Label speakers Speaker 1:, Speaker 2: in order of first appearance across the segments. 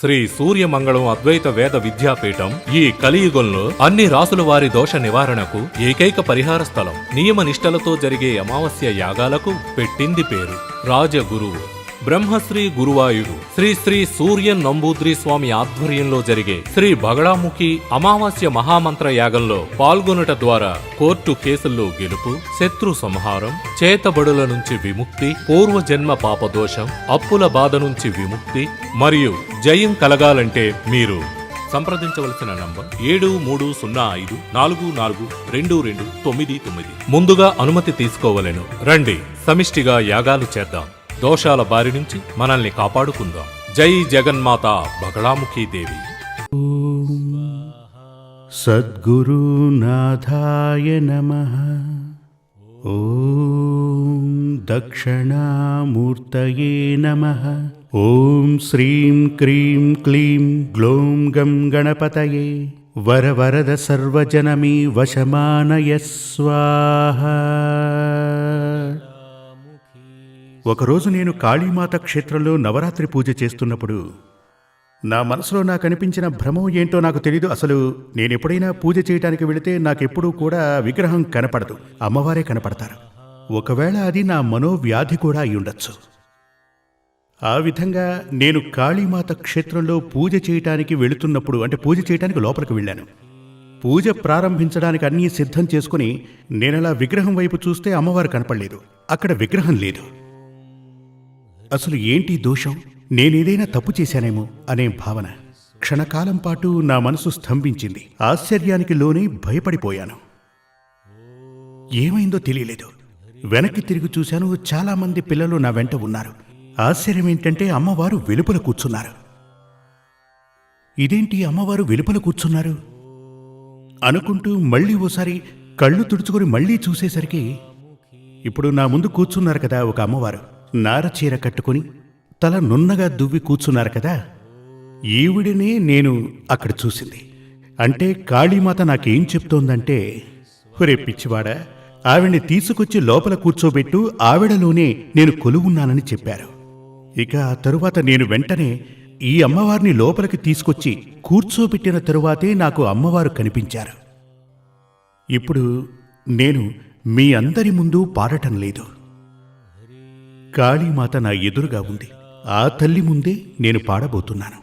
Speaker 1: శ్రీ సూర్యమంగళం అద్వైత వేద విద్యాపీఠం ఈ కలియుగంలో అన్ని రాసుల వారి దోష నివారణకు ఏకైక పరిహార స్థలం. నియమ నిష్టలతో జరిగే అమావాస్య యాగాలకు పెట్టింది పేరు. రాజగురువు. బ్రహ్మశ్రీ గురువాయుడు శ్రీ శ్రీ సూర్య నంబూద్రి స్వామి ఆధ్వర్యంలో జరిగే శ్రీ బగడాముఖి అమావాస్య మహామంత్ర యాగంలో పాల్గొనుట ద్వారా కోర్టు కేసుల్లో గెలుపు శత్రు సంహారం చేతబడుల నుంచి విముక్తి పూర్వజన్మ పాపదోషం అప్పుల బాధ నుంచి విముక్తి మరియు జయం కలగాలంటే మీరు సంప్రదించవలసిన నంబర్ ఏడు మూడు సున్నా ఐదు నాలుగు నాలుగు రెండు రెండు తొమ్మిది తొమ్మిది. ముందుగా అనుమతి తీసుకోవలెను. రండి సమిష్టిగా యాగాలు చేద్దాం. దోషాల బారి నుంచి మనల్ని కాపాడుకుందాం. జై జగన్మాత బగళాముఖీ దేవి.
Speaker 2: సద్గురునాథాయ నమ. ఓం దక్షిణామూర్తయే నమ. ఓం శ్రీం క్రీం క్లీం గ్లోం గం గణపతయే. వరవరద సర్వజనమీ వశమానయ స్వాహ. ఒకరోజు నేను కాళీమాత క్షేత్రంలో నవరాత్రి పూజ చేస్తున్నప్పుడు నా మనసులో నాకు అనిపించిన భ్రమం ఏంటో నాకు తెలీదు అసలు. నేను ఎప్పుడైనా పూజ చేయడానికి వెళితే నాకెప్పుడూ కూడా విగ్రహం కనపడదు. అమ్మవారే కనపడతారు. ఒకవేళ అది నా మనోవ్యాధి కూడా అయ్యుండొచ్చు ఆ విధంగా నేను కాళీమాత క్షేత్రంలో పూజ చేయటానికి వెళుతున్నప్పుడు అంటే పూజ చేయటానికి లోపలికి వెళ్ళాను. పూజ ప్రారంభించడానికి అన్నీ సిద్ధం చేసుకుని నేనలా విగ్రహం వైపు చూస్తే అమ్మవారు కనపడలేదు. అక్కడ విగ్రహం లేదు. అసలు ఏంటి దోషం? నేనేదైనా తప్పు చేశానేమో అనే భావన. క్షణకాలం పాటు నా మనసు స్తంభించింది. ఆశ్చర్యానికి లోనే భయపడిపోయాను. ఏమైందో తెలియలేదు. వెనక్కి తిరిగి చూశాను చాలామంది పిల్లలు నా వెంట ఉన్నారు. ఆశ్చర్యం ఏంటంటే అమ్మవారు వెలుపల కూర్చున్నారు. ఇదేంటి అమ్మవారు వెలుపల కూర్చున్నారు? అనుకుంటూ మళ్ళీ ఓసారి కళ్ళు తుడుచుకొని మళ్ళీ చూసేసరికి ఇప్పుడు నా ముందు కూర్చున్నారు కదా ఒక అమ్మవారు. నారచీర కట్టుకొని తల నున్నగా దువ్వి కూర్చున్నారు కదా. ఈవిడినే నేను అక్కడ చూసింది. అంటే కాళీమాత నాకేం చెప్తోందంటే హురే పిచ్చివాడా ఆవిడ్ని తీసుకొచ్చి లోపల కూర్చోబెట్టు ఆవిడలోనే నేను కొలువున్నానని చెప్పారు. ఇక ఆ తరువాత నేను వెంటనే ఈ అమ్మవారిని లోపలికి తీసుకొచ్చి కూర్చోబెట్టిన తరువాతే నాకు అమ్మవారు కనిపించారు. ఇప్పుడు నేను మీ అందరి ముందు పాడటం లేదు. కాళీమాత నా ఎదురుగా ఉంది. ఆ తల్లి ముందే నేను పాడబోతున్నాను.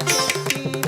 Speaker 3: शक्ति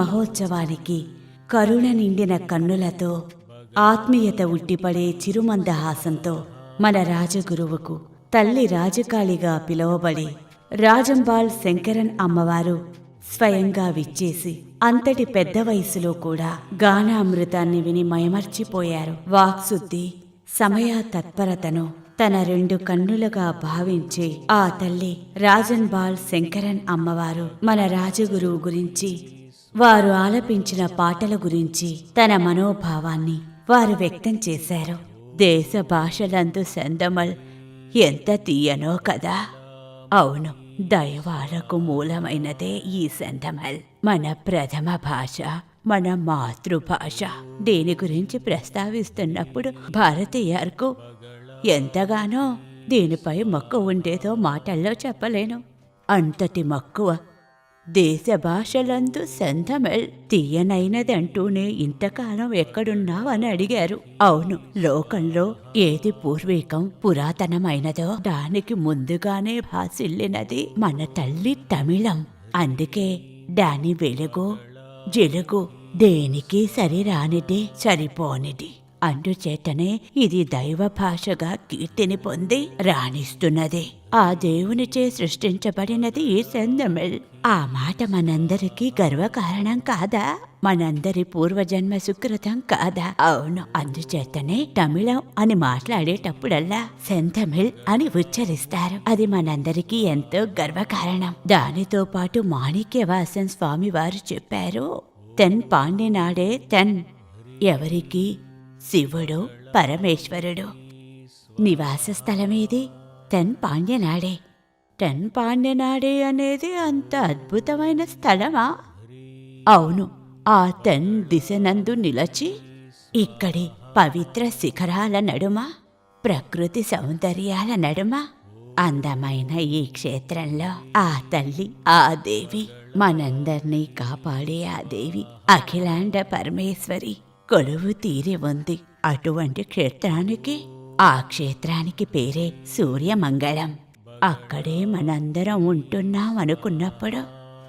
Speaker 3: మహోత్సవానికి కరుణ నిండిన కన్నులతో ఆత్మీయత ఉట్టిపడే చిరుమందహాసంతో మన రాజగురువుకు తల్లి రాజకాళిగా పిలువబడి రాజంబాల్ శంకరన్ అమ్మవారు స్వయంగా విచ్చేసి అంతటి పెద్ద వయసులో కూడా గానామృతాన్ని విని మయమర్చిపోయారు వాక్శుద్ధి సమయ తత్పరతను తన రెండు కన్నులుగా భావించి ఆ తల్లి రాజన్ బాల్ శంకరన్ అమ్మవారు మన రాజగురువు గురించి వారు ఆలపించిన పాటల గురించి తన మనోభావాన్ని వారు వ్యక్తం చేశారు. దేశ భాషలందు సందమల్ ఎంత తీయనో కదా. అవును దైవాలకు మూలమైనదే ఈ సందమల్. మన ప్రథమ భాష మన మాతృభాష. దీని గురించి ప్రస్తావిస్తున్నప్పుడు భారతీయర్కు ఎంతగానో దీనిపై మక్కువ ఉండేదో మాటల్లో చెప్పలేను. అంతటి మక్కువ దేశ భాషలందు సంధమెల్ తీయనైనదంటూనే ఇంతకాలం ఎక్కడున్నావని అడిగారు. అవును లోకంలో ఏది పూర్వీకం పురాతనమైనదో దానికి ముందుగానే భాసిల్లినది మన తల్లి తమిళం. అందుకే దాని వెలుగు జిలుగు దేనికి సరిరానిది సరిపోనిది. అందుచేతనే ఇది దైవ భాషగా కీర్తిని పొంది రాణిస్తున్నది. ఆ దేవునిచే సృష్టించబడినది ఈ సెందమిళ్ ఆ మాట మనందరికీ గర్వకారణం కాదా? మనందరి పూర్వజన్మ సుకృతం కాదా? అవును అందుచేతనే తమిళం అని మాట్లాడేటప్పుడల్లా సెంతమిల్ అని ఉచ్చరిస్తారు. అది మనందరికీ ఎంతో గర్వకారణం. దానితో పాటు మాణిక్యవాసన్ స్వామి వారు చెప్పారు తెన్ పాండినాడే తెన్. ఎవరికి శివుడు పరమేశ్వరుడు. నివాస స్థలమేది? తెన్ పాండ్యనాడే టెన్ పాండ్యనాడే అనేది అంత అద్భుతమైన స్థలమా? అవును ఆ తెన్ దిశనందు నిలచి ఇక్కడి పవిత్ర శిఖరాల నడుమ? ప్రకృతి సౌందర్యాల నడుమ? అందమైన ఈ క్షేత్రంలో ఆ తల్లి ఆ దేవి మనందర్నీ కాపాడే ఆ దేవి అఖిలాండ పరమేశ్వరి. కొలువు తీరి ఉంది. అటువంటి క్షేత్రానికి ఆ క్షేత్రానికి పేరే సూర్యమంగళం. అక్కడే మనందరం ఉంటున్నాం అనుకున్నప్పుడు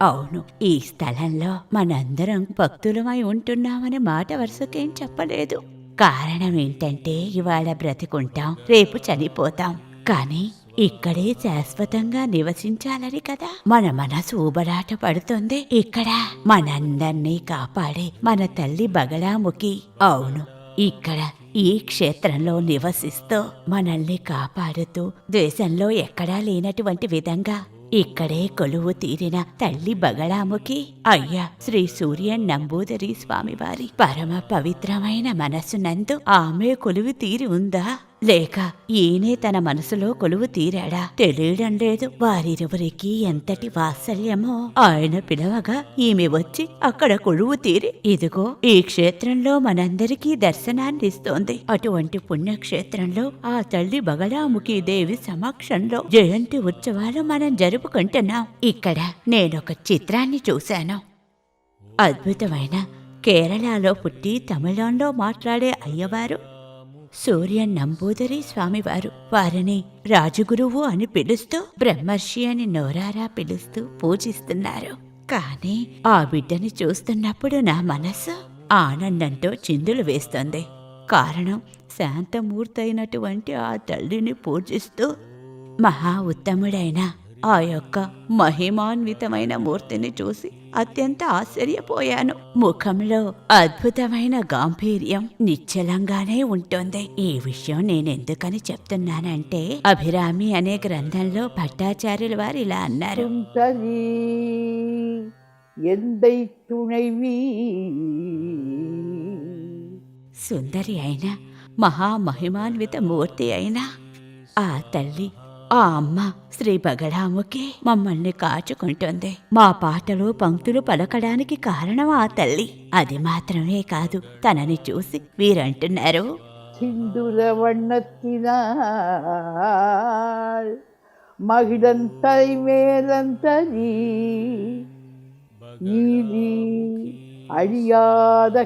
Speaker 3: అవును ఈ స్థలంలో మనందరం భక్తులమై ఉంటున్నామని మాట వరుసకేం చెప్పలేదు. కారణం ఏంటంటే ఇవాళ బ్రతికుంటాం రేపు చనిపోతాం. కానీ ఇక్కడే శాశ్వతంగా నివసించాలని కదా. మన మనసు ఊబరాట పడుతుంది. ఇక్కడ మనందర్నీ కాపాడే మన తల్లి బగలాముఖి అవును ఇక్కడ ఈ క్షేత్రంలో నివసిస్తూ మనల్ని కాపాడుతూ దేశంలో ఎక్కడా లేనటువంటి విధంగా ఇక్కడే కొలువు తీరిన తల్లి బగళాముఖి. అయ్యా శ్రీ సూర్యన్ నంబూదరి స్వామివారి పరమ పవిత్రమైన మనసునందు ఆమె కొలువు తీరి ఉందా? లేక ఈయనే తన మనసులో కొలువు తీరాడా? తెలియడం లేదు వారిరువురికి ఎంతటి వాత్సల్యమో. ఆయన పిలవగా ఈమె వచ్చి అక్కడ కొలువు తీరి ఇదిగో ఈ క్షేత్రంలో మనందరికీ దర్శనాన్ని ఇస్తోంది అటువంటి పుణ్యక్షేత్రంలో ఆ తల్లి బగలాముఖి దేవి సమక్షంలో జయంతి ఉత్సవాలు మనం జరుపుకుంటున్నాం. ఇక్కడ నేనొక చిత్రాన్ని చూశాను. అద్భుతమైన కేరళలో పుట్టి తమిళంలో మాట్లాడే అయ్యవారు సూర్య నంబూదరి స్వామివారు. వారిని రాజగురువు అని పిలుస్తూ బ్రహ్మర్షి అని నోరారా పిలుస్తూ పూజిస్తున్నారు. కానీ ఆ బిడ్డని చూస్తున్నప్పుడు నా మనస్సు ఆనందంతో చిందులు వేస్తుంది. కారణం శాంతమూర్తయినటువంటి ఆ తల్లిని పూజిస్తూ మహా ఉత్తముడైన ఆ యొక్క మహిమాన్వితమైన మూర్తిని చూసి అత్యంత ఆశ్చర్యపోయాను. ముఖంలో అద్భుతమైన గాంభీర్యం నిశ్చలంగానే ఉంటుంది. ఈ విషయం నేనెందుకని చెప్తున్నానంటే అభిరామి అనే గ్రంథంలో భట్టాచార్యుల వారు ఇలా అన్నారు. సుందరి అయినా మహామహిమాన్విత మూర్తి అయినా ఆ తల్లి ఆ అమ్మ శ్రీ బగడాముకి మమ్మల్ని కాచుకుంటుంది. మా పాటలు పంక్తులు పలకడానికి కారణం ఆ తల్లి. అది మాత్రమే కాదు తనని చూసి వీరంటున్నారు.
Speaker 4: సింధుర வண்ணத்தினார் மகிழந்தை மேலந்தரி நீதி அழியாத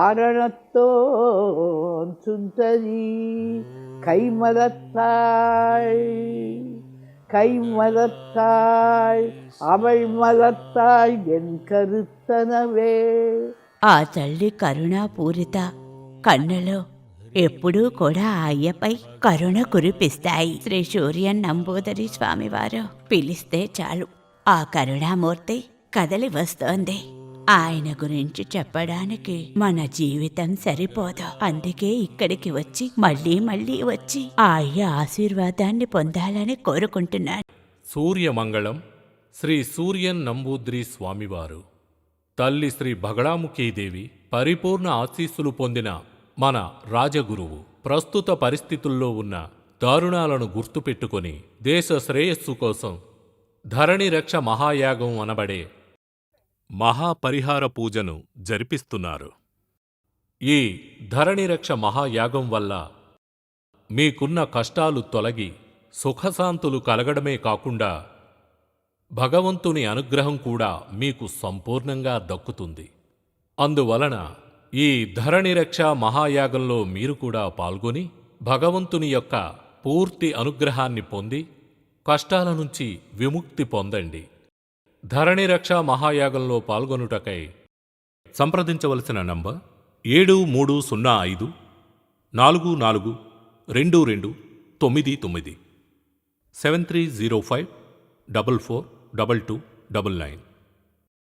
Speaker 4: ஆரணத்தோன் சுந்தரி கைமலத்தாள் கைமலத்தாள் அவள் மலத்தாள் என் கருத்தனவே
Speaker 3: ఆ తల్లి కరుణాపూరిత కన్నులు ఎప్పుడూ కూడా ఆ అయ్యపై కరుణ కురిపిస్తాయి శ్రీ సూర్యన్ నంబూదరి స్వామివారు పిలిస్తే చాలు ఆ కరుణామూర్తి కదలి వస్తోంది ఆయన గురించి చెప్పడానికి మన జీవితం సరిపోదు. అందుకే ఇక్కడికి వచ్చి మళ్ళీ మళ్ళీ వచ్చి ఆయ ఆశీర్వాదాన్ని పొందాలని కోరుకుంటున్నాను.
Speaker 1: సూర్యమంగళం శ్రీ సూర్యన్ నంబూద్రి స్వామివారు. తల్లి శ్రీ భగళాముఖీదేవి పరిపూర్ణ ఆశీస్సులు పొందిన మన రాజగురువు ప్రస్తుత పరిస్థితుల్లో ఉన్న దారుణాలను గుర్తుపెట్టుకొని దేశ శ్రేయస్సు కోసం ధరణి రక్ష మహాయాగం అనబడే మహాపరిహార పూజను జరిపిస్తున్నారు. ఈ ధరణిరక్ష మహాయాగం వల్ల మీకున్న కష్టాలు తొలగి సుఖశాంతులు కలగడమే కాకుండా భగవంతుని అనుగ్రహం కూడా మీకు సంపూర్ణంగా దక్కుతుంది. అందువలన ఈ ధరణిరక్ష మహాయాగంలో మీరు కూడా పాల్గొని భగవంతుని యొక్క పూర్తి అనుగ్రహాన్ని పొంది కష్టాల నుంచి విముక్తి పొందండి. ధరణి రక్ష మహాయాగంలో పాల్గొనుటకై సంప్రదించవలసిన నంబర్ ఏడు మూడు సున్నా ఐదు నాలుగు నాలుగు రెండు రెండు తొమ్మిది తొమ్మిది seven three zero five double four double two double nine.